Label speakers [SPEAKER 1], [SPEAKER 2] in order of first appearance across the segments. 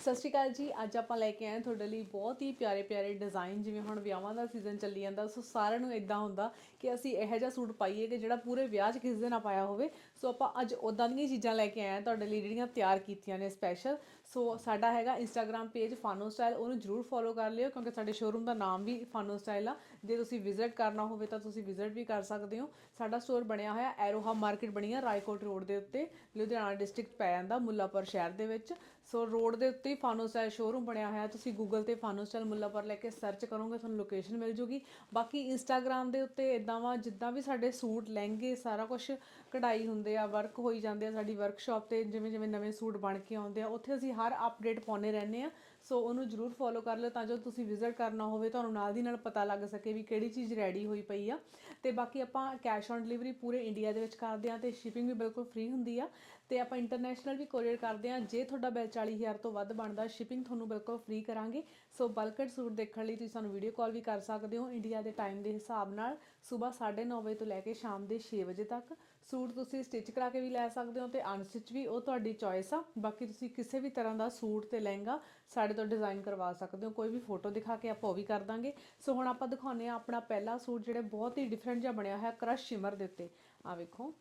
[SPEAKER 1] ਸਤਿ ਸ਼੍ਰੀ ਅਕਾਲ ਜੀ, ਅੱਜ ਆਪਾਂ ਲੈ ਕੇ ਆਏ ਤੁਹਾਡੇ ਲਈ ਬਹੁਤ ਹੀ ਪਿਆਰੇ ਪਿਆਰੇ ਡਿਜ਼ਾਈਨ ਜਿਵੇਂ ਹੁਣ ਵਿਆਹਾਂ ਦਾ ਸੀਜ਼ਨ ਚੱਲੀ ਜਾਂਦਾ, ਸੋ ਸਾਰਿਆਂ ਨੂੰ ਇਦਾਂ ਹੁੰਦਾ ਕਿ ਅਸੀਂ ਇਹੋ ਜਿਹਾ ਸੂਟ ਪਾਈਏ ਕਿ ਜਿਹੜਾ ਪੂਰੇ ਵਿਆਹ 'ਚ ਕਿਸੇ ਦੇ ਨਾ ਪਾਇਆ ਹੋਵੇ। ਸੋ ਆਪਾਂ ਅੱਜ ਉਦਾਂ ਦੀਆਂ ਚੀਜ਼ਾਂ ਲੈ ਕੇ ਆਏ ਹਾਂ, ਤੁਹਾਡੇ ਲਈ ਜਿਹੜੀਆਂ ਤਿਆਰ ਕੀਤੀਆਂ ਨੇ ਸਪੈਸ਼ਲ ਸੋ ਸਾਡਾ ਹੈਗਾ ਇੰਸਟਾਗ੍ਰam ਪੇਜ ਫਾਨੋ ਸਟਾਈਲ ਉਹਨੂੰ ਜਰੂਰ ਫੋਲੋ ਕਰ ਲਿਓ ਕਿਉਂਕਿ ਸਾਡੇ ਸ਼ੋਰੂਮ ਦਾ ਨਾਮ ਵੀ ਫਾਨੋ ਸਟਾਈਲ ਆ। ਜੇ ਤੁਸੀਂ ਵਿਜ਼ਿਟ ਕਰਨਾ ਹੋਵੇ ਤਾਂ ਤੁਸੀਂ ਵਿਜ਼ਿਟ ਵੀ ਕਰ ਸਕਦੇ ਹੋ। ਸਾਡਾ ਸਟੋਰ ਬਣਿਆ ਹੋਇਆ ਐਰੋਹਾ ਮਾਰਕੀਟ ਬਣੀ ਆ ਰਾਏਕੋਟ ਰੋਡ ਦੇ ਉੱਤੇ, ਲੁਧਿਆਣਾ ਡਿਸਟ੍ਰਿਕਟ ਪੈ ਜਾਂਦਾ ਮੁੱਲਾਪੁਰ ਸ਼ਹਿਰ ਦੇ ਵਿੱਚ। ਸੋ ਰੋਡ ਦੇ ਉੱਤੇ ਹੀ ਫਾਨੋ ਸਟਾਈਲ ਸ਼ੋਰੂਮ ਬਣਿਆ ਹੋਇਆ, ਤੁਸੀਂ ਗੂਗਲ ਤੇ ਫਾਨੋ ਸਟਾਈਲ ਮੁੱਲਾਪੁਰ ਲੈ ਕੇ ਸਰਚ ਕਰੋਗੇ, ਤੁਹਾਨੂੰ ਲੋਕੇਸ਼ਨ ਮਿਲ ਜੂਗੀ। ਬਾਕੀ ਇੰਸਟਾਗ੍ਰam ਦੇ ਉੱਤੇ ਇਦਾਂ ਵਾ, ਜਿੱਦਾਂ ਵੀ ਸਾਡੇ ਸੂਟ, ਲਹਿੰਗੇ, ਸਾਰਾ ਕੁਝ ਕਢਾਈ ਹੁੰਦੇ ਆ ਵਰਕ ਹੋਈ ਜਾਂਦੇ ਆ ਸਾਡੀ ਵਰਕਸ਼ਾਪ ਤੇ, ਜਿਵੇਂ ਜਿਵੇਂ ਨਵੇਂ ਸੂਟ ਬਣ ਕੇ ਆਉਂਦੇ ਆ, ਉੱਥੇ ਅਸੀਂ ਹਰ ਅਪਡੇਟ ਪਾਉਂਦੇ ਰਹਿੰਦੇ ਆ। ਸੋ ਉਹਨੂੰ ਜਰੂਰ ਫੋਲੋ ਕਰ ਲਿਓ ਤਾਂ ਜੋ ਤੁਸੀਂ ਵਿਜ਼ਿਟ ਕਰਨਾ ਹੋਵੇ, ਤੁਹਾਨੂੰ ਨਾਲ ਦੀ ਨਾਲ ਪਤਾ ਲੱਗ ਸਕੇ ਵੀ ਕਿਹੜੀ ਚੀਜ਼ ਰੈਡੀ ਹੋਈ ਪਈ ਆ। ਤੇ ਬਾਕੀ ਆਪਾਂ ਕੈਸ਼ ਔਨ ਡਿਲੀਵਰੀ ਪੂਰੇ ਇੰਡੀਆ ਦੇ ਵਿੱਚ ਕਰਦੇ ਆ ਤੇ ਸ਼ਿਪਿੰਗ ਵੀ ਬਿਲਕੁਲ ਫ੍ਰੀ ਹੁੰਦੀ ਆ। ਤੇ ਆਪਾਂ ਇੰਟਰਨੈਸ਼ਨਲ ਵੀ ਕੋਰੀਅਰ ਕਰਦੇ ਹਾਂ। ਜੇ ਤੁਹਾਡਾ ਬਿੱਲ 40000 ਤੋਂ ਵੱਧ ਬਣਦਾ ਸ਼ਿਪਿੰਗ ਤੁਹਾਨੂੰ ਬਿਲਕੁਲ ਫ੍ਰੀ ਕਰਾਂਗੇ। ਸੋ ਬਲਕਡ ਸੂਟ ਦੇਖਣ ਲਈ ਤੁਸੀਂ ਸਾਨੂੰ ਵੀਡੀਓ ਕਾਲ ਵੀ ਕਰ ਸਕਦੇ ਹੋ। ਇੰਡੀਆ ਦੇ ਟਾਈਮ ਦੇ ਹਿਸਾਬ ਨਾਲ ਸਵੇਰ 9:30 ਵਜੇ ਤੋਂ ਲੈ ਕੇ ਸ਼ਾਮ ਦੇ 6 ਵਜੇ ਤੱਕ ਸੂਟ ਤੁਸੀਂ ਸਟਿਚ ਕਰਾ ਕੇ ਵੀ ਲੈ ਸਕਦੇ ਹੋ ਤੇ ਅਨਸਟਿਚ ਵੀ ਉਹ ਤੁਹਾਡੀ ਚੋਇਸ ਆ। ਬਾਕੀ ਤੁਸੀਂ ਕਿਸੇ ਵੀ ਤਰ੍ਹਾਂ ਦਾ ਸੂਟ ਤੇ ਲਹਿੰਗਾ ਸਾਡੇ ਤੋਂ ਡਿਜ਼ਾਈਨ ਕਰਵਾ ਸਕਦੇ ਹੋ। ਕੋਈ ਵੀ ਫੋਟੋ ਦਿਖਾ ਕੇ ਆਪਾਂ ਉਹ ਵੀ ਕਰ ਦਾਂਗੇ। ਸੋ ਹੁਣ ਆਪਾਂ ਦਿਖਾਉਂਦੇ ਆ ਆਪਣਾ ਪਹਿਲਾ ਸੂਟ ਜਿਹੜਾ ਬਹੁਤ ਹੀ ਡਿਫਰੈਂਟ ਜਿਹਾ ਬਣਿਆ ਹੋਇਆ ਕ੍ਰਸ਼ ਸ਼ਿਮਰ ਦੇ ਉੱਤੇ। ਆ ਵੇਖੋ।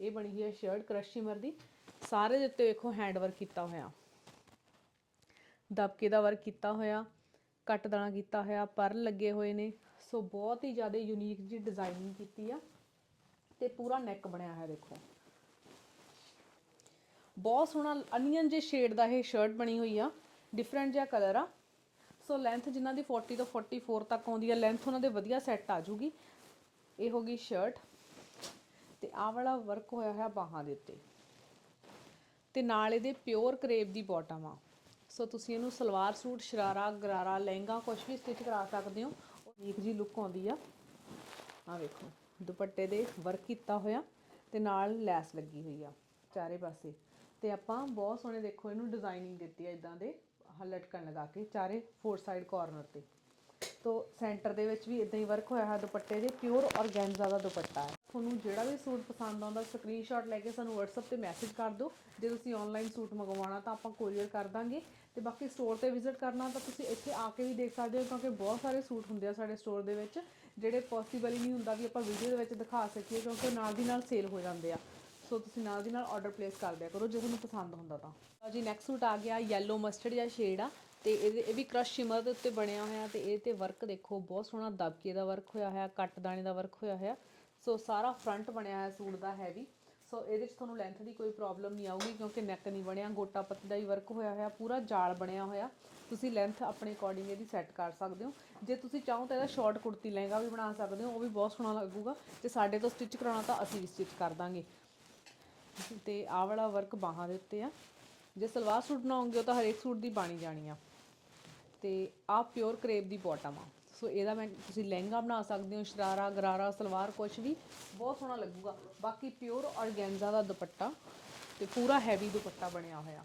[SPEAKER 1] ਇਹ ਬਣੀ ਹੋਈ ਹੈ ਸ਼ਰਟ ਕ੍ਰਸ਼ ਸ਼ਿਮਰ ਦੀ। ਸਾਰੇ ਦੇ ਉੱਤੇ ਵੇਖੋ ਹੈਂਡ ਵਰਕ ਕੀਤਾ ਹੋਇਆ। ਦਬਕੇ ਦਾ ਵਰਕ ਕੀਤਾ ਹੋਇਆ, ਕੱਟ ਦਾਣਾ ਕੀਤਾ ਹੋਇਆ, ਪਰ ਲੱਗੇ ਹੋਏ ਨੇ। ਸੋ ਬਹੁਤ ਹੀ ਜ਼ਿਆਦਾ ਯੂਨੀਕ ਜੀ ਡਿਜ਼ਾਈਨਿੰਗ ਕੀਤੀ ਆ ਤੇ ਪੂਰਾ ਨੈਕ ਬਣਿਆ ਹੋਇਆ, ਦੇਖੋ। ਬਹੁਤ ਸੋਹਣਾ ਅਨੀਅਨ ਜੇ ਸ਼ੇਡ ਦਾ ਇਹ ਸ਼ਰਟ ਬਣੀ ਹੋਈ ਆ। ਡਿਫਰੈਂਟ ਜਿਹਾ ਕਲਰ ਆ। ਸੋ ਲੈਂਥ ਜਿਨ੍ਹਾਂ ਦੀ 40 ਤੋਂ 44 ਤੱਕ ਆਉਂਦੀ ਆ ਲੈਂਥ ਉਹਨਾਂ ਦੇ ਵਧੀਆ ਸੈੱਟ ਆ ਜੂਗੀ ਇਹ ਹੋ ਗਈ ਸ਼ਰਟ ਤੇ ਆਹ ਵਾਲਾ ਵਰਕ ਹੋਇਆ ਹੋਇਆ ਬਾਹਾਂ ਦੇ ਉੱਤੇ। ਤੇ ਨਾਲ ਇਹਦੇ ਪਿਓਰ ਕਰੇਪ ਦੀ ਬਾਟਮ ਆ। ਸੋ ਤੁਸੀਂ ਇਹਨੂੰ ਸਲਵਾਰ ਸੂਟ, ਸ਼ਰਾਰਾ, ਗਰਾਰਾ, ਲਹਿੰਗਾ ਕੁਝ ਵੀ ਸਟਿਚ ਕਰਾ ਸਕਦੇ ਹੋ। ਉਹ ਨੀਕ ਜੀ ਲੁੱਕ ਆਉਂਦੀ ਆ। ਆ ਵੇਖੋ, ਦੁਪੱਟੇ ਦੇ ਵਰਕ ਕੀਤਾ ਹੋਇਆ ਤੇ ਨਾਲ ਲੈਸ ਲੱਗੀ ਹੋਈ ਆ ਚਾਰੇ ਪਾਸੇ। ਤੇ ਆਪਾਂ ਬਹੁਤ ਸੋਹਣੇ ਦੇਖੋ, ਇਹਨੂੰ ਡਿਜ਼ਾਈਨਿੰਗ ਦਿੱਤੀ ਆ ਇਦਾਂ ਦੇ ਲਟਕਣ ਲਗਾ ਕੇ ਚਾਰੇ ਫੋਰ ਸਾਈਡ ਕਾਰਨਰ ਤੇ। ਤੋ ਸੈਂਟਰ ਦੇ ਵਿੱਚ ਵੀ ਇਦਾਂ ਹੀ ਵਰਕ ਹੋਇਆ ਹੈ ਦੁਪੱਟੇ ਦੇ ਪਿਓਰ ਔਰਗੈਂਜ਼ਾ ਦਾ ਦੁਪੱਟਾ ਹੈ। ਤੁਹਾਨੂੰ ਜਿਹੜਾ ਵੀ ਸੂਟ ਪਸੰਦ ਆਉਂਦਾ ਸਕਰੀਨਸ਼ਾਟ ਲੈ ਕੇ ਸਾਨੂੰ WhatsApp ਤੇ ਮੈਸੇਜ ਕਰ ਦਿਓ। ਜੇ ਤੁਸੀਂ ਆਨਲਾਈਨ ਸੂਟ ਮੰਗਵਾਉਣਾ, ਤਾਂ ਆਪਾਂ ਕੋਰੀਅਰ ਕਰ ਦਾਂਗੇ। ਤੇ ਬਾਕੀ ਸਟੋਰ ਤੇ ਵਿਜ਼ਿਟ ਕਰਨਾ, ਤਾਂ ਤੁਸੀਂ ਇੱਥੇ ਆ ਕੇ ਵੀ ਦੇਖ ਸਕਦੇ ਹੋ, ਕਿਉਂਕਿ ਬਹੁਤ ਸਾਰੇ ਸੂਟ ਹੁੰਦੇ ਆ ਸਾਡੇ ਸਟੋਰ ਦੇ ਵਿੱਚ, ਜਿਹੜੇ ਪੋਸੀਬਲ ਹੀ ਨਹੀਂ ਹੁੰਦਾ ਵੀ ਆਪਾਂ ਵੀਡੀਓ ਦੇ ਵਿੱਚ ਦਿਖਾ ਸਕੀਏ, ਕਿਉਂਕਿ ਨਾਲ ਦੀ ਨਾਲ ਸੇਲ ਹੋ ਜਾਂਦੇ ਆ। ਸੋ ਤੁਸੀਂ ਨਾਲ ਦੀ ਨਾਲ ਆਰਡਰ ਪਲੇਸ ਕਰ ਦਿਆ ਕਰੋ, ਜੇ ਤੁਹਾਨੂੰ ਪਸੰਦ ਹੁੰਦਾ ਤਾਂ। ਲਓ ਜੀ ਨੈਕਸਟ ਸੂਟ ਆ ਗਿਆ ਯੈਲੋ ਮਸਟਰਡ ਜਾਂ ਸ਼ੇਡ ਆ। ਤੇ ਇਹਦੇ, ਇਹ ਵੀ ਕ੍ਰਸ਼ ਸ਼ਿਮਰ ਦੇ ਉੱਤੇ ਬਣਿਆ ਹੋਇਆ ਤੇ ਇਹ ਤੇ ਵਰਕ ਦੇਖੋ, ਬਹੁਤ ਸੋਹਣਾ ਦਬਕੇ ਦਾ ਵਰਕ ਹੋਇਆ ਹੋਇਆ, ਕੱਟ ਦਾਣੇ ਦਾ ਵਰਕ ਹੋਇਆ ਹੋਇਆ। ਸੋ ਸਾਰਾ ਫਰੰਟ ਬਣਿਆ ਹੋਇਆ ਸੂਟ ਦਾ ਹੈਵੀ ਸੋ ਇਹਦੇ ਵਿੱਚ ਤੁਹਾਨੂੰ ਲੈਂਥ ਦੀ ਕੋਈ ਪ੍ਰੋਬਲਮ ਨਹੀਂ ਆਊਗੀ ਕਿਉਂਕਿ ਨੈਕ ਨਹੀਂ ਬਣਿਆ, ਗੋਟਾ ਪੱਤੀ ਦਾ ਹੀ ਵਰਕ ਹੋਇਆ ਹੋਇਆ, ਪੂਰਾ ਜਾਲ ਬਣਿਆ ਹੋਇਆ। ਤੁਸੀਂ ਲੈਂਥ ਆਪਣੇ ਅਕੋਰਡਿੰਗ ਇਹਦੀ ਸੈੱਟ ਕਰ ਸਕਦੇ ਹੋ। ਜੇ ਤੁਸੀਂ ਚਾਹੋ ਤਾਂ ਇਹਦਾ ਸ਼ਾਰਟ ਕੁੜਤੀ ਲਹਿੰਗਾ ਵੀ ਬਣਾ ਸਕਦੇ ਹੋ, ਉਹ ਵੀ ਬਹੁਤ ਸੋਹਣਾ ਲੱਗੂਗਾ। ਜੇ ਸਾਡੇ ਤੋਂ ਸਟਿਚ ਕਰਾਉਣਾ ਤਾਂ ਅਸੀਂ ਵੀ ਸਟਿਚ ਕਰ ਦਾਂਗੇ। ਤੇ ਆਹ ਵਾਲਾ ਵਰਕ ਬਾਹਾਂ ਦੇ ਉੱਤੇ ਆ। ਜੇ ਸਲਵਾਰ ਸੂਟ ਬਣਾਉਂਗੇ ਉਹ ਤਾਂ ਹਰੇਕ ਸੂਟ ਦੀ ਬਾਣੀ ਜਾਣੀ ਆ। ਤੇ ਆਹ ਪਿਓਰ ਕਰੇਪ ਦੀ ਬਾਟਮ ਆ। ਸੋ ਇਹਦਾ ਮੈਂ, ਤੁਸੀਂ ਲਹਿੰਗਾ ਬਣਾ ਸਕਦੇ ਹੋ, ਸ਼ਰਾਰਾ, ਗਰਾਰਾ, ਸਲਵਾਰ ਕੁਝ ਵੀ। ਬਹੁਤ ਸੋਹਣਾ ਲੱਗੂਗਾ। ਬਾਕੀ ਪਿਓਰ ਔਰਗੈਂਜ਼ਾ ਦਾ ਦੁਪੱਟਾ ਤੇ ਪੂਰਾ ਹੈਵੀ ਦੁਪੱਟਾ ਬਣਿਆ ਹੋਇਆ।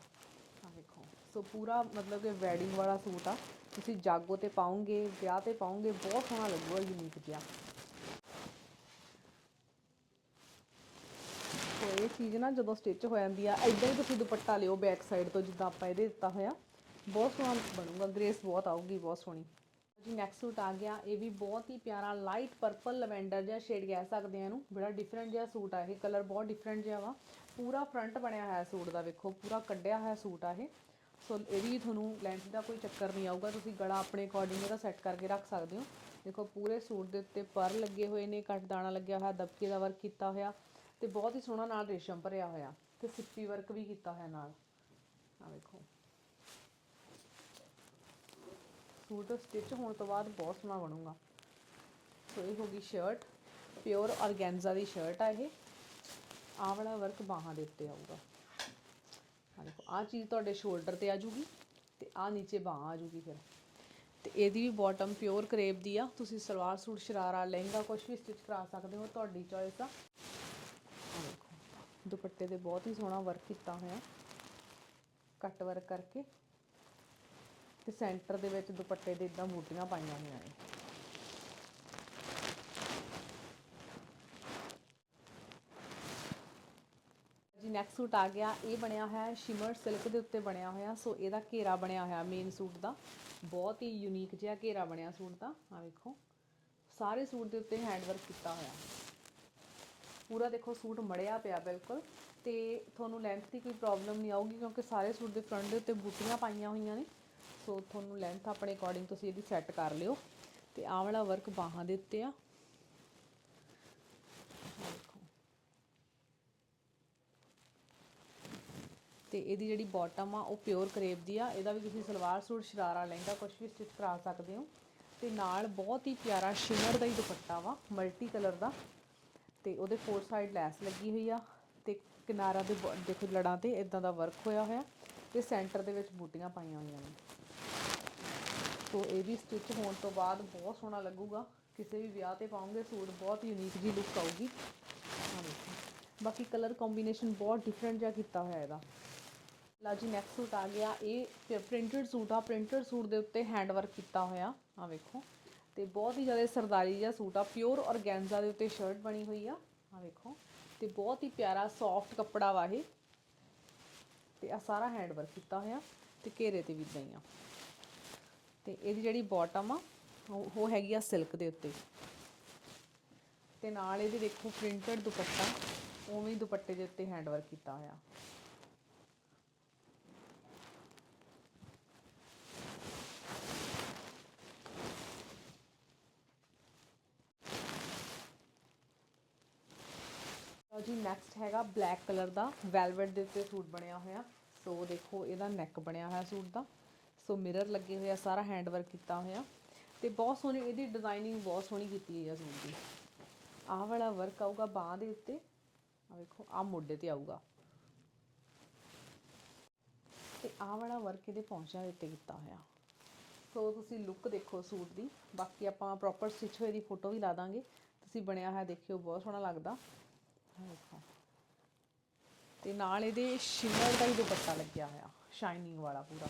[SPEAKER 1] ਆ ਦੇਖੋ ਸੋ ਪੂਰਾ ਮਤਲਬ ਕਿ ਵੈਡਿੰਗ ਵਾਲਾ ਸੂਟ ਆ। ਤੁਸੀਂ ਜਾਗੋ ਤੇ ਪਾਉਂਗੇ ਵਿਆਹ ਤੇ ਪਾਉਂਗੇ ਬਹੁਤ ਸੋਹਣਾ ਲੱਗੂਗਾ ਯੂਨੀਕ ਜਿਹਾ। ਸੋ ਇਹ ਚੀਜ਼ ਨਾ ਜਦੋਂ ਸਟਿਚ ਹੋ ਜਾਂਦੀ ਆ ਇਦਾਂ ਹੀ ਤੁਸੀਂ ਦੁਪੱਟਾ ਲਿਓ ਬੈਕ ਸਾਈਡ ਤੋਂ, ਜਿੱਦਾਂ ਆਪਾਂ ਇਹਦੇ ਦਿੱਤਾ ਹੋਇਆ। ਬਹੁਤ ਸੋਹਣਾ ਬਣੂਗਾ ਗ੍ਰੇਸ ਬਹੁਤ ਆਊਗੀ, ਬਹੁਤ ਸੋਹਣੀ। ਜੀ ਨੈਕਸਟ ਸੂਟ ਆ ਗਿਆ। ਇਹ ਵੀ ਬਹੁਤ ਹੀ ਪਿਆਰਾ ਲਾਈਟ ਪਰਪਲ ਲਵੈਂਡਰ ਜਿਹਾ ਸ਼ੇਡ ਕਹਿ ਸਕਦੇ ਆ ਇਹਨੂੰ। ਬੜਾ ਡਿਫਰੈਂਟ ਜਿਹਾ ਸੂਟ ਆ ਇਹ। ਕਲਰ ਬਹੁਤ ਡਿਫਰੈਂਟ ਜਿਹਾ ਵਾ। ਪੂਰਾ ਫਰੰਟ ਬਣਿਆ ਹੋਇਆ ਸੂਟ ਦਾ ਵੇਖੋ। ਪੂਰਾ ਕੱਢਿਆ ਹੋਇਆ ਸੂਟ ਆ ਇਹ। ਸੋ ਇਹਦੀ ਵੀ ਤੁਹਾਨੂੰ ਲੈਂਥ ਦਾ ਕੋਈ ਚੱਕਰ ਨਹੀਂ ਆਊਗਾ। ਤੁਸੀਂ ਗਲਾ ਆਪਣੇ ਅਕੋਰਡਿੰਗ ਇਹਦਾ ਸੈੱਟ ਕਰਕੇ ਰੱਖ ਸਕਦੇ ਹੋ। ਦੇਖੋ, ਪੂਰੇ ਸੂਟ ਦੇ ਉੱਤੇ ਪਰ ਲੱਗੇ ਹੋਏ ਨੇ ਕੱਟ ਦਾਣਾ ਲੱਗਿਆ ਹੋਇਆ, ਦਬਕੇ ਦਾ ਵਰਕ ਕੀਤਾ ਹੋਇਆ ਤੇ ਬਹੁਤ ਹੀ ਸੋਹਣਾ ਨਾਲ ਰੇਸ਼ਮ ਭਰਿਆ ਹੋਇਆ ਤੇ ਸਿੱਪੀ ਵਰਕ ਵੀ ਕੀਤਾ ਹੋਇਆ ਨਾਲ। ਆ ਵੇਖੋ। ਸੂਟ ਸਟਿਚ ਹੋਣ ਤੋਂ ਬਾਅਦ ਬਹੁਤ ਸੋਹਣਾ ਬਣੂਗਾ। ਸੋ ਇਹ ਹੋ ਗਈ ਸ਼ਰਟ ਪਿਓਰ ਆਰਗੈਂਜ਼ਾ ਦੀ ਸ਼ਰਟ ਆ ਇਹ। ਆਹ ਵਾਲਾ ਵਰਕ ਬਾਹਾਂ ਦੇ ਉੱਤੇ ਆਊਗਾ। ਆ ਦੇਖੋ, ਆਹ ਚੀਜ਼ ਤੁਹਾਡੇ ਸ਼ੋਲਡਰ ਤੇ ਆ ਜੂਗੀ ਤੇ ਆਹ ਨੀਚੇ ਬਾਹਾਂ ਆ ਜੂਗੀ ਫਿਰ। ਤੇ ਇਹਦੀ ਵੀ ਬਾਟਮ ਪਿਓਰ ਕਰੇਪ ਦੀ ਆ। ਤੁਸੀਂ ਸਲਵਾਰ ਸੂਟ, ਸ਼ਰਾਰਾ, ਲਹਿੰਗਾ ਕੁਝ ਵੀ ਸਟਿਚ ਕਰਾ ਸਕਦੇ ਹੋ, ਤੁਹਾਡੀ ਚੋਇਸ ਆ। ਦੁਪੱਟੇ ਤੇ ਬਹੁਤ ਹੀ ਸੋਹਣਾ ਵਰਕ ਕੀਤਾ ਹੋਇਆ। ਕੱਟ ਵਰਕ ਕਰਕੇ। ਤੇ ਸੈਂਟਰ ਦੇ ਵਿੱਚ ਦੁਪੱਟੇ ਦੇ ਇਦਾਂ ਬੂਟੀਆਂ ਪਾਈਆਂ ਹੋਈਆਂ ਨੇ। ਜੀ ਨੈਕਸਟ ਸੂਟ ਆ ਗਿਆ। ਇਹ ਬਣਿਆ ਹੋਇਆ ਸ਼ਿਮਰ ਸਿਲਕ ਦੇ ਉੱਤੇ ਬਣਿਆ ਹੋਇਆ। ਸੋ, ਇਹਦਾ ਘੇਰਾ ਬਣਿਆ ਹੋਇਆ ਮੇਨ ਸੂਟ ਦਾ। ਬਹੁਤ ਹੀ ਯੂਨੀਕ ਜਿਹਾ ਘੇਰਾ ਬਣਿਆ ਸੂਟ ਦਾ। ਆ ਵੇਖੋ। ਸਾਰੇ ਸੂਟ ਦੇ ਉੱਤੇ ਹੈਂਡ ਵਰਕ ਕੀਤਾ ਹੋਇਆ। ਪੂਰਾ ਦੇਖੋ, ਸੂਟ ਮੜਿਆ ਪਿਆ ਬਿਲਕੁਲ। ਤੇ ਤੁਹਾਨੂੰ ਲੈਂਥ ਦੀ ਕੋਈ ਪ੍ਰੋਬਲਮ ਨਹੀਂ ਆਊਗੀ ਕਿਉਂਕਿ ਸਾਰੇ ਸੂਟ ਦੇ ਫਰੰਟ ਦੇ ਉੱਤੇ ਬੂਟੀਆਂ ਪਾਈਆਂ ਹੋਈਆਂ ਨੇ। ਸੋ ਤੁਹਾਨੂੰ ਲੈਂਥ ਆਪਣੇ ਅਕੋਰਡਿੰਗ ਤੁਸੀਂ ਇਹਦੀ ਸੈੱਟ ਕਰ ਲਿਓ। ਤੇ ਆਹ ਵਾਲਾ ਵਰਕ ਬਾਹਾਂ ਦੇ ਉੱਤੇ ਆ। ਆਹ ਤੇ ਇਹਦੀ ਜਿਹੜੀ ਬਾਟਮ ਆ, ਉਹ ਪਿਓਰ ਕਰੇਪ ਦੀ ਆ। ਇਹਦਾ ਵੀ ਤੁਸੀਂ ਸਲਵਾਰ ਸੂਟ, ਸ਼ਰਾਰਾ, ਲਹਿੰਗਾ ਕੁਝ ਵੀ ਸਟਿਚ ਕਰਾ ਸਕਦੇ ਹੋ। ਤੇ ਨਾਲ ਬਹੁਤ ਹੀ ਪਿਆਰਾ ਸ਼ਿਮਰ ਦਾ ਹੀ ਦੁਪੱਟਾ ਵਾ ਮਲਟੀ ਕਲਰ ਦਾ। ਤੇ ਉਹਦੇ ਫੋਰ ਸਾਈਡ ਲੈਸ ਲੱਗੀ ਹੋਈ ਆ। ਤੇ ਕਿਨਾਰਾ ਦੇ ਬ- ਦੇਖੋ ਲੜਾਂ ਤੇ ਇਦਾਂ ਦਾ ਵਰਕ ਹੋਇਆ ਹੋਇਆ। ਤੇ ਸੈਂਟਰ ਦੇ ਵਿੱਚ ਬੂਟੀਆਂ ਪਾਈਆਂ ਹੋਈਆਂ ਨੇ। ਸੋ ਇਹ ਵੀ ਸਟਿਚ ਹੋਣ ਤੋਂ ਬਾਅਦ ਬਹੁਤ ਸੋਹਣਾ ਲੱਗੂਗਾ। ਕਿਸੇ ਵੀ ਵਿਆਹ ਤੇ ਪਾਉਂਗੇ, ਸੂਟ ਬਹੁਤ ਯੂਨੀਕ ਜੀ ਲੁੱਕ ਆਊਗੀ। ਆਹ ਦੇਖੋ। ਬਾਕੀ ਕਲਰ ਕੰਬੀਨੇਸ਼ਨ ਬਹੁਤ ਡਿਫਰੈਂਟ ਜਿਹਾ ਕੀਤਾ ਹੋਇਆ ਇਹਦਾ। ਲਾ ਜੀ ਨੈਕਸਟ ਸੂਟ ਆ ਗਿਆ। ਇਹ ਪ੍ਰਿੰਟਡ ਸੂਟ ਆ। ਪ੍ਰਿੰਟਡ ਸੂਟ ਦੇ ਉੱਤੇ ਹੈਂਡ ਵਰਕ ਕੀਤਾ ਹੋਇਆ। ਆ ਵੇਖੋ। ਤੇ ਬਹੁਤ ਹੀ ਜ਼ਿਆਦਾ ਸਰਦਾਰੀ ਜਿਹਾ ਸੂਟ ਆ। ਪਿਓਰ ਔਰਗੈਂਜ਼ਾ ਦੇ ਉੱਤੇ ਸ਼ਰਟ ਬਣੀ ਹੋਈ ਆ। ਆ ਵੇਖੋ। ਤੇ ਬਹੁਤ ਹੀ ਪਿਆਰਾ ਸੌਫਟ ਕੱਪੜਾ ਵਾ ਇਹ। ਤੇ ਆ ਸਾਰਾ ਹੈਂਡ ਵਰਕ ਕੀਤਾ ਹੋਇਆ। ਤੇ ਘੇਰੇ ਤੇ ਵੀ ਇਦਾਂ ਤੇ ਇਹਦੀ ਜਿਹੜੀ ਬਾਟਮ ਆ, ਉਹ ਹੈਗੀ ਆ ਸਿਲਕ ਦੇ ਉੱਤੇ। ਤੇ ਨਾਲ ਇਹਦੇ ਦੇਖੋ ਪ੍ਰਿੰਟਡ ਦੁਪੱਟਾ, ਉਵੇਂ ਹੀ ਦੁਪੱਟੇ ਦੇ ਉੱਤੇ ਹੈਂਡ ਕੀਤਾ ਹੋਇਆ। ਜੀ ਨੈਕਸਟ ਹੈਗਾ ਬਲੈਕ ਕਲਰ ਦਾ ਵੈਲਵਟ ਦੇ ਉੱਤੇ ਸੂਟ ਬਣਿਆ ਹੋਇਆ। ਸੋ ਦੇਖੋ, ਇਹਦਾ ਨੈਕ ਬਣਿਆ ਹੋਇਆ ਸੂਟ ਦਾ। ਸੋ ਮਿਰਰ ਲੱਗੇ ਹੋਏ ਆ, ਸਾਰਾ ਹੈਂਡ ਵਰਕ ਕੀਤਾ ਹੋਇਆ। ਤੇ ਬਹੁਤ ਸੋਹਣੀ, ਇਹਦੀ ਡਿਜ਼ਾਈਨਿੰਗ ਬਹੁਤ ਸੋਹਣੀ ਕੀਤੀ ਹੋਈ ਆ ਸੂਟ ਦੀ। ਆਹ ਵਾਲਾ ਵਰਕ ਆਊਗਾ ਬਾਹ ਦੇ ਉੱਤੇ। ਆ ਵੇਖੋ, ਆਹ ਮੋਢੇ ਤੇ ਆਊਗਾ। ਤੇ ਆਹ ਵਾਲਾ ਵਰਕ ਇਹਦੇ ਪੌਂਚਿਆਂ ਦੇ ਉੱਤੇ ਕੀਤਾ ਹੋਇਆ। ਸੋ ਤੁਸੀਂ ਲੁੱਕ ਦੇਖੋ ਸੂਟ ਦੀ। ਬਾਕੀ ਆਪਾਂ ਪ੍ਰੋਪਰ ਸਟਿਚ ਹੋਏ ਦੀ ਫੋਟੋ ਵੀ ਲਾ ਦਾਂਗੇ। ਤੁਸੀਂ ਬਣਿਆ ਹੋਇਆ ਦੇਖਿਓ, ਬਹੁਤ ਸੋਹਣਾ ਲੱਗਦਾ। ਆਹ ਦੇਖੋ ਤੇ ਨਾਲ ਇਹਦੇ ਸ਼ਿਮਰ ਦਾ ਹੀ ਦੁਪੱਟਾ ਲੱਗਿਆ ਹੋਇਆ ਸ਼ਾਈਨਿੰਗ ਵਾਲਾ ਪੂਰਾ।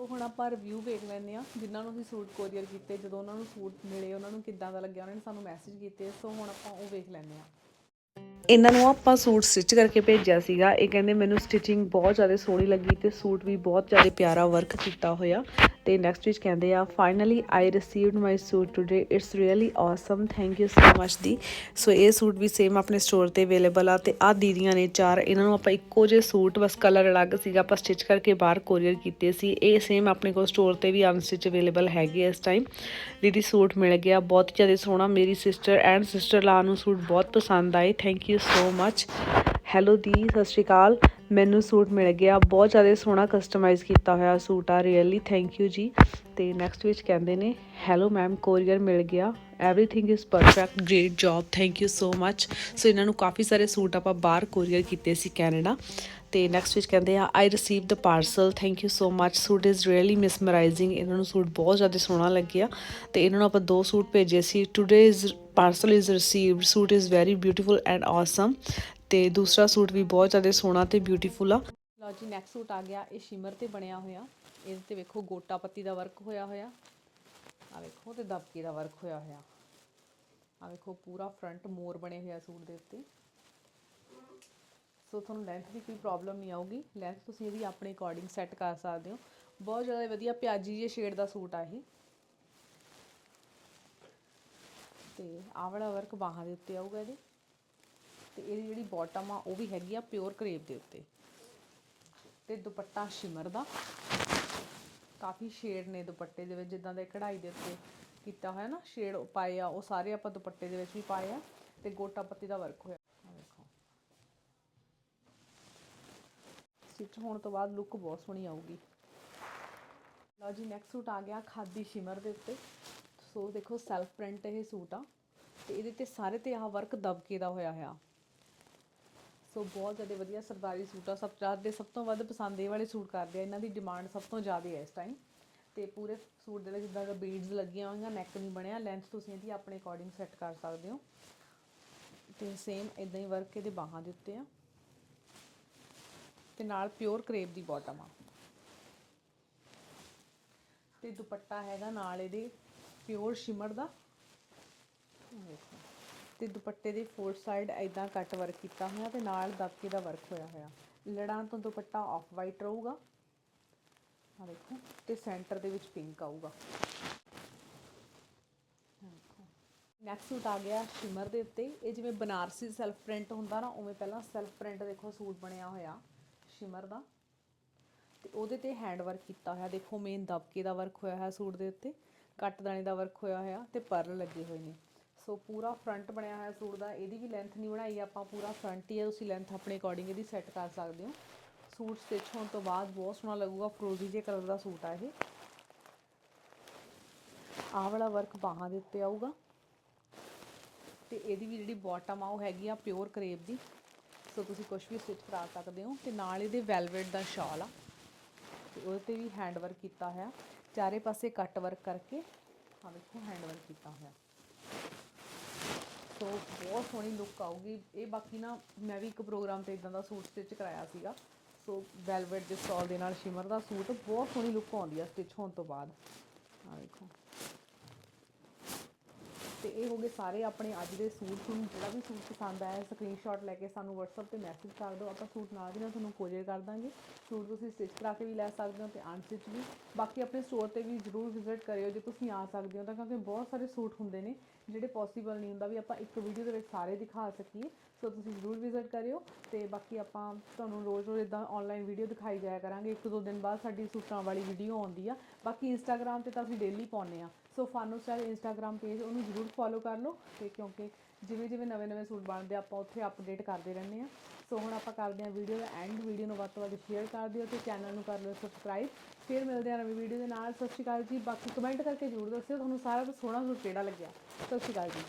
[SPEAKER 1] ਸੋ ਹੁਣ ਆਪਾਂ ਰਿਵਿਊ ਵੇਖ ਲੈਂਦੇ ਆ ਜਿਨ੍ਹਾਂ ਨੂੰ ਵੀ ਸੂਟ ਕੋਰੀਅਰ ਕੀਤੇ, ਜਦੋਂ ਉਹਨਾਂ ਨੂੰ ਸੂਟ ਮਿਲੇ, ਉਹਨਾਂ ਨੂੰ ਕਿੱਦਾਂ ਦਾ ਲੱਗਿਆ, ਉਹਨਾਂ ਨੇ ਸਾਨੂੰ ਮੈਸੇਜ ਕੀਤੇ ਸੋ ਹੁਣ ਆਪਾਂ ਉਹ ਵੇਖ ਲੈਂਦੇ ਆ ਇਹਨਾਂ ਨੂੰ ਆਪਾਂ ਸੂਟ ਸਟਿਚ ਕਰਕੇ ਭੇਜਿਆ ਸੀਗਾ। ਇਹ ਕਹਿੰਦੇ ਮੈਨੂੰ ਸਟਿਚਿੰਗ ਬਹੁਤ ਜ਼ਿਆਦਾ ਸੋਹਣੀ ਲੱਗੀ ਤੇ ਸੂਟ ਵੀ ਬਹੁਤ ਜ਼ਿਆਦਾ ਪਿਆਰਾ ਵਰਕ ਕੀਤਾ ਹੋਇਆ। ਤੇ ਨੈਕਸਟ ਵਿੱਚ ਕਹਿੰਦੇ ਆ finally I received my suit today it's really awesome thank you so much the so ਇਹ ਸੂਟ ਵੀ ਸੇਮ ਆਪਣੇ ਸਟੋਰ ਤੇ ਅਵੇਲੇਬਲ ਆ ਤੇ ਆ ਦੀਦੀਆਂ ਨੇ ਚਾਰ, ਇਹਨਾਂ ਨੂੰ ਆਪਾਂ ਇੱਕੋ ਜਿਹੇ ਸੂਟ ਬਸ ਕਲਰ ਅਲੱਗ ਸੀਗਾ, ਆਪਾਂ ਸਟਿਚ ਕਰਕੇ ਬਾਹਰ ਕੋਰੀਅਰ ਕੀਤੇ ਸੀ। ਇਹ ਸੇਮ ਆਪਣੇ ਕੋਲ ਸਟੋਰ ਤੇ ਵੀ ਅਨਸਟਿਚ ਅਵੇਲੇਬਲ ਹੈਗੇ ਇਸ ਟਾਈਮ ਦੀਦੀ ਸੂਟ ਮਿਲ ਗਿਆ, ਬਹੁਤ ਜ਼ਿਆਦਾ ਸੋਹਣਾ। ਮੇਰੀ ਸਿਸਟਰ ਐਂਡ ਸਿਸਟਰ ਲਾ ਨੂੰ ਸੂਟ ਬਹੁਤ ਪਸੰਦ ਆਏ। Thank you so much hello ਦੀ ਸਤਿ ਸ਼੍ਰੀ ਅਕਾਲ। ਮੈਨੂੰ ਸੂਟ ਮਿਲ ਗਿਆ। ਬਹੁਤ ਜ਼ਿਆਦਾ ਸੋਹਣਾ ਕਸਟਮਾਈਜ਼ ਕੀਤਾ ਹੋਇਆ ਸੂਟ ਆ ਰੀਅਲੀ ਥੈਂਕ ਯੂ ਜੀ। ਤੇ ਨੈਕਸਟ ਵਿੱਚ ਕਹਿੰਦੇ ਨੇ ਹੈਲੋ ਮੈਮ ਕੋਰੀਅਰ ਮਿਲ ਗਿਆ। Everything is perfect great job thank you so much so ਇਹਨਾਂ ਨੂੰ ਕਾਫੀ ਸਾਰੇ ਸੂਟ ਆਪਾਂ ਬਾਹਰ ਕੋਰੀਅਰ ਕੀਤੇ ਸੀ ਕੈਨੇਡਾ। ਤੇ ਨੈਕਸਟ ਵਿੱਚ ਕਹਿੰਦੇ ਆ I receive the parcel thank you so much suit is really mesmerising ਇਹਨਾਂ ਨੂੰ ਸੂਟ ਬਹੁਤ ਜ਼ਿਆਦਾ ਸੋਹਣਾ ਲੱਗਿਆ। ਤੇ ਇਹਨਾਂ ਨੂੰ ਆਪਾਂ ਦੋ ਸੂਟ ਭੇਜੇ ਸੀ। Today is parcel is received suit is very beautiful and awesome ਤੇ ਦੂਸਰਾ ਸੂਟ ਵੀ ਬਹੁਤ ਜ਼ਿਆਦਾ ਸੋਹਣਾ ਤੇ ਬਿਊਟੀਫੁਲ ਆ। ਲਓ ਜੀ ਨੈਕਸਟ ਸੂਟ ਆ ਗਿਆ, ਇਹ ਸ਼ਿਮਰ ਤੇ ਬਣਿਆ ਹੋਇਆ। ਇਹਦੇ ਤੇ ਵੇਖੋ, ਗੋਟਾ ਪੱਤੀ ਦਾ ਵਰਕ ਹੋਇਆ ਹੋਇਆ। ਆ ਵੇਖੋ ਤੇ ਦਬਕੇ ਦਾ ਵਰਕ ਹੋਇਆ ਹੋਇਆ। ਆ ਵੇਖੋ, ਪੂਰਾ ਫਰੰਟ ਮੋਰ ਬਣੇ ਹੋਇਆ ਸੂਟ ਦੇ ਉੱਤੇ। ਸੋ ਤੁਹਾਨੂੰ ਲੈਂਥ ਦੀ ਕੋਈ ਪ੍ਰੋਬਲਮ ਨਹੀਂ ਆਊਗੀ। ਲੈਂਥ ਤੁਸੀਂ ਇਹਦੀ ਆਪਣੇ ਅਕੋਰਡਿੰਗ ਸੈੱਟ ਕਰ ਸਕਦੇ ਹੋ। ਬਹੁਤ ਜ਼ਿਆਦਾ ਵਧੀਆ ਪਿਆਜੀ ਜਿਹੇ ਸ਼ੇਡ ਦਾ ਸੂਟ ਆ ਇਹ। ਤੇ ਆਹ ਵਾਲਾ ਵਰਕ ਬਾਹਾਂ ਦੇ ਉੱਤੇ ਆਊਗਾ ਇਹਦੇ। ਤੇ ਇਹਦੀ ਜਿਹੜੀ ਬਾਟਮ ਆ, ਉਹ ਵੀ ਹੈਗੀ ਆ ਪਿਓਰ ਕਰੇਪ ਦੇ ਉੱਤੇ। ਤੇ ਦੁਪੱਟਾ ਸ਼ਿਮਰ ਦਾ। ਕਾਫੀ ਸ਼ੇਡ ਨੇ ਦੁਪੱਟੇ ਦੇ ਵਿੱਚ, ਜਿੱਦਾਂ ਦੇ ਕਢਾਈ ਦੇ ਉੱਤੇ ਕੀਤਾ ਹੋਇਆ ਨਾ ਸ਼ੇਡ ਪਾਏ ਆ, ਉਹ ਸਾਰੇ ਆਪਾਂ ਦੁਪੱਟੇ ਦੇ ਵਿੱਚ ਵੀ ਪਾਏ ਆ, ਤੇ ਗੋਟਾ ਪੱਤੀ ਦਾ ਵਰਕ ਹੋਇਆ। ਦੇਖੋ ਵੇਖੋ। ਸਟਿਚ ਹੋਣ ਤੋਂ ਬਾਅਦ ਲੁੱਕ ਬਹੁਤ ਸੋਹਣੀ ਆਊਗੀ। ਲਓ ਜੀ ਨੈਕਸਟ ਸੂਟ ਆ ਗਿਆ ਖਾਦੀ ਸ਼ਿਮਰ ਦੇ ਉੱਤੇ। ਸੋ ਦੇਖੋ ਸੈਲਫ ਪ੍ਰਿੰਟ ਇਹ ਸੂਟ ਆ। ਤੇ ਇਹਦੇ ਤੇ ਸਾਰੇ ਤੇ ਆਹ ਵਰਕ ਦਬਕੇ ਦਾ ਹੋਇਆ ਹੋਇਆ। ਸੋ ਬਹੁਤ ਜ਼ਿਆਦਾ ਵਧੀਆ ਸਰਦਾਰੀ ਸੂਟ ਆ। ਸਭ ਦੇ ਸਭ ਤੋਂ ਵੱਧ ਪਸੰਦ ਇਹ ਵਾਲੇ ਸੂਟ ਕਰਦੇ ਆ। ਇਹਨਾਂ ਦੀ ਡਿਮਾਂਡ ਸਭ ਤੋਂ ਜ਼ਿਆਦਾ ਹੈ ਇਸ ਟਾਈਮ ਤੇ ਪੂਰੇ ਸੂਟ ਦੇ ਵਿੱਚ ਜਿੱਦਾਂ ਦਾ ਬੀਡਸ ਲੱਗੀਆਂ ਹੋਈਆਂ ਨੈਕ ਨਹੀਂ ਬਣਿਆ ਲੈਂਥ ਤੁਸੀਂ ਇਹਦੀ ਆਪਣੇ ਅਕੋਰਡਿੰਗ ਸੈੱਟ ਕਰ ਸਕਦੇ ਹੋ। ਤੇ ਸੇਮ ਇਦਾਂ ਹੀ ਵਰਕ ਇਹਦੇ ਬਾਹਾਂ ਦੇ ਉੱਤੇ ਆ। ਤੇ ਨਾਲ ਪਿਓਰ ਕਰੇਪ ਦੀ ਬਾਟਮ ਆ। ਤੇ ਦੁਪੱਟਾ ਹੈਗਾ ਨਾਲ ਇਹਦੇ ਪਿਓਰ ਸ਼ਿਮਰ ਦਾ। ਦੇਖੋ ਤੇ ਦੁਪੱਟੇ ਦੀ ਫੋਰ ਸਾਈਡ ਐਦਾਂ ਕੱਟ ਵਰਕ ਕੀਤਾ ਹੋਇਆ ਤੇ ਨਾਲ ਦਬਕੇ ਦਾ ਵਰਕ ਹੋਇਆ ਹੋਇਆ। ਲੜਾਂ ਤੋਂ ਦੁਪੱਟਾ ਆਫ ਵਾਈਟ ਰਹੂਗਾ। ਆ ਦੇਖੋ, ਤੇ ਸੈਂਟਰ ਦੇ ਵਿੱਚ ਪਿੰਕ ਆਊਗਾ। ਨੈਕਸਟ ਸੂਟ ਆ ਗਿਆ ਸ਼ਿਮਰ ਦੇ ਉੱਤੇ। ਇਹ ਜਿਵੇਂ ਬਨਾਰਸੀ ਸੈਲਫ ਪ੍ਰਿੰਟ ਹੁੰਦਾ ਨਾ, ਉਵੇਂ ਪਹਿਲਾਂ ਸੈਲਫ ਪ੍ਰਿੰਟ ਦੇਖੋ ਸੂਟ ਬਣਿਆ ਹੋਇਆ ਸ਼ਿਮਰ ਦਾ। ਤੇ ਉਹਦੇ ਤੇ ਹੈਂਡ ਵਰਕ ਕੀਤਾ ਹੋਇਆ। ਦੇਖੋ ਮੇਨ ਦਬਕੇ ਦਾ ਵਰਕ ਹੋਇਆ ਹੋਇਆ ਸੂਟ ਦੇ ਉੱਤੇ। ਕੱਟ ਦਾਣੇ ਦਾ ਵਰਕ ਹੋਇਆ ਹੋਇਆ ਤੇ ਪਰਲ ਲੱਗੇ ਹੋਏ ਨੇ। ਸੋ ਪੂਰਾ ਫਰੰਟ ਬਣਿਆ ਹੋਇਆ ਸੂਟ ਦਾ, ਇਹਦੀ ਵੀ ਲੈਂਥ ਨਹੀਂ ਬਣਾਈ, ਆਪਾਂ ਪੂਰਾ ਫਰੰਟ ਹੀ ਹੈ, ਤੁਸੀਂ ਲੈਂਥ ਆਪਣੇ ਅਕੋਰਡਿੰਗ ਇਹਦੀ ਸੈੱਟ ਕਰ ਸਕਦੇ ਹੋ। ਸੂਟ ਸਟਿਚ ਹੋਣ ਤੋਂ ਬਾਅਦ ਬਹੁਤ ਸੋਹਣਾ ਲੱਗੂਗਾ ਫਰੋਜ਼ੀ ਜੇ ਕਲਰ ਦਾ ਸੂਟ ਆ ਇਹ। ਆਹ ਵਾਲਾ ਵਰਕ ਬਾਹਾਂ ਦੇ ਉੱਤੇ ਆਊਗਾ। ਤੇ ਇਹਦੀ ਵੀ ਜਿਹੜੀ ਬਾਟਮ ਆ, ਉਹ ਹੈਗੀ ਆ ਪਿਓਰ ਕਰੇਪ ਦੀ। ਸੋ ਤੁਸੀਂ ਕੁਝ ਵੀ ਸਟਿਚ ਕਰਾ ਸਕਦੇ ਹੋ। ਤੇ ਨਾਲ ਇਹਦੇ ਵੈਲਵਟ ਦਾ ਸ਼ਾਲ ਆ। ਤੇ ਉਹਦੇ ਤੇ ਵੀ ਹੈਂਡ ਵਰਕ ਕੀਤਾ ਹੋਇਆ। ਚਾਰੇ ਪਾਸੇ ਕੱਟ ਵਰਕ ਕਰਕੇ ਆ ਦੇਖੋ ਹੈਂਡ ਵਰਕ ਕੀਤਾ ਹੋਇਆ। ਸੋ ਬਹੁਤ ਸੋਹਣੀ ਲੁੱਕ ਆਊਗੀ। ਇਹ ਬਾਕੀ ਨਾ ਮੈਂ ਵੀ ਇੱਕ ਪ੍ਰੋਗਰਾਮ ਤੇ ਇਦਾਂ ਦਾ ਸੂਟ ਸਟਿਚ ਕਰਾਇਆ ਸੀਗਾ। ਸੋ ਵੈਲਵਟ ਦੇ ਸਟਾਲ ਦੇ ਨਾਲ ਸ਼ਿਮਰ ਦਾ ਸੂਟ, ਬਹੁਤ ਸੋਹਣੀ ਲੁੱਕ ਆਉਂਦੀ ਆ ਸਟਿਚ ਹੋਣ ਤੋਂ ਬਾਅਦ। ਆ ਦੇਖੋ। ਤੇ ਇਹ ਹੋ ਗਏ ਸਾਰੇ ਆਪਣੇ ਅੱਜ ਦੇ ਸੂਟ। ਤੁਹਾਨੂੰ ਜਿਹੜਾ ਵੀ ਸੂਟ ਪਸੰਦ ਆਇਆ ਸਕਰੀਨਸ਼ਾਟ ਲੈ ਕੇ ਸਾਨੂੰ WhatsApp ਤੇ ਮੈਸੇਜ ਕਰ ਦਿਓ। ਆਪਾਂ ਸੂਟ ਨਾਲ ਦੀ ਨਾਲ ਤੁਹਾਨੂੰ ਕੋਰੀਅਰ ਕਰ ਦਾਂਗੇ। ਸੂਟ ਤੁਸੀਂ ਸਟਿਚ ਕਰਾ ਕੇ ਵੀ ਲੈ ਸਕਦੇ ਹੋ ਤੇ ਅਨਸਟਿਚ ਵੀ। ਬਾਕੀ ਆਪਣੇ ਸਟੋਰ ਤੇ ਵੀ ਜਰੂਰ ਵਿਜ਼ਿਟ ਕਰਿਓ, ਜੇ ਤੁਸੀਂ ਆ ਸਕਦੇ ਹੋ ਤਾਂ ਕਿਉਂਕਿ ਬਹੁਤ ਸਾਰੇ ਸੂਟ ਹੁੰਦੇ ਨੇ ਜਿਹੜੇ ਪੋਸੀਬਲ ਨਹੀਂ ਹੁੰਦਾ ਵੀ ਆਪਾਂ ਇੱਕ ਵੀਡੀਓ ਦੇ ਵਿੱਚ ਸਾਰੇ ਦਿਖਾ ਸਕੀਏ। ਸੋ ਤੁਸੀਂ ਜਰੂਰ ਵਿਜ਼ਿਟ ਕਰਿਓ ਤੇ ਬਾਕੀ ਆਪਾਂ ਤੁਹਾਨੂੰ ਰੋਜ਼-ਰੋਜ਼ ਇਦਾਂ ਆਨਲਾਈਨ ਵੀਡੀਓ ਦਿਖਾਈ ਜਾਇਆ ਕਰਾਂਗੇ। ਇੱਕ ਦੋ ਦਿਨ ਬਾਅਦ ਸਾਡੀ ਸੂਟਾਂ ਵਾਲੀ ਵੀਡੀਓ ਆਉਂਦੀ ਆ। ਬਾਕੀ ਇੰਸਟਾਗ੍ਰam ਤੇ ਤਾਂ ਅਸੀਂ ਡੇਲੀ ਪਾਉਂਦੇ ਆ। So fun style Instagram page ਉਹਨੂੰ ਜਰੂਰ ਫੋਲੋ ਕਰ ਲਓ ਤੇ ਕਿਉਂਕਿ ਜਿਵੇਂ ਜਿਵੇਂ ਨਵੇਂ-ਨਵੇਂ ਸੂਟ ਬਣਦੇ ਆਪਾਂ ਉੱਥੇ ਅਪਡੇਟ ਕਰਦੇ ਰਹਿੰਦੇ ਆ। ਸੋ ਹੁਣ ਆਪਾਂ ਕਰਦੇ ਆ ਵੀਡੀਓ ਦਾ ਐਂਡ ਵੀਡੀਓ ਨੂੰ ਵੱਧ ਤੋਂ ਵੱਧ ਸ਼ੇਅਰ ਕਰ ਦਿਓ ਤੇ ਚੈਨਲ ਨੂੰ ਕਰ ਲਿਓ ਸਬਸਕ੍ਰਾਈਬ ਫਿਰ ਮਿਲਦੇ ਆ ਨਵੀਂ ਵੀਡੀਓ ਦੇ ਨਾਲ। ਸਤਿ ਸ਼੍ਰੀ ਅਕਾਲ ਜੀ। ਬਾਕੀ ਕਮੈਂਟ ਕਰਕੇ ਜਰੂਰ ਦੱਸਿਓ। ਤੁਹਾਨੂੰ ਸਾਰਾ ਤੋਂ ਸੋਹਣਾ ਸੂਟ ਕਿਹੜਾ ਲੱਗਿਆ? ਸਤਿ ਸ਼੍ਰੀ ਅਕਾਲ ਜੀ।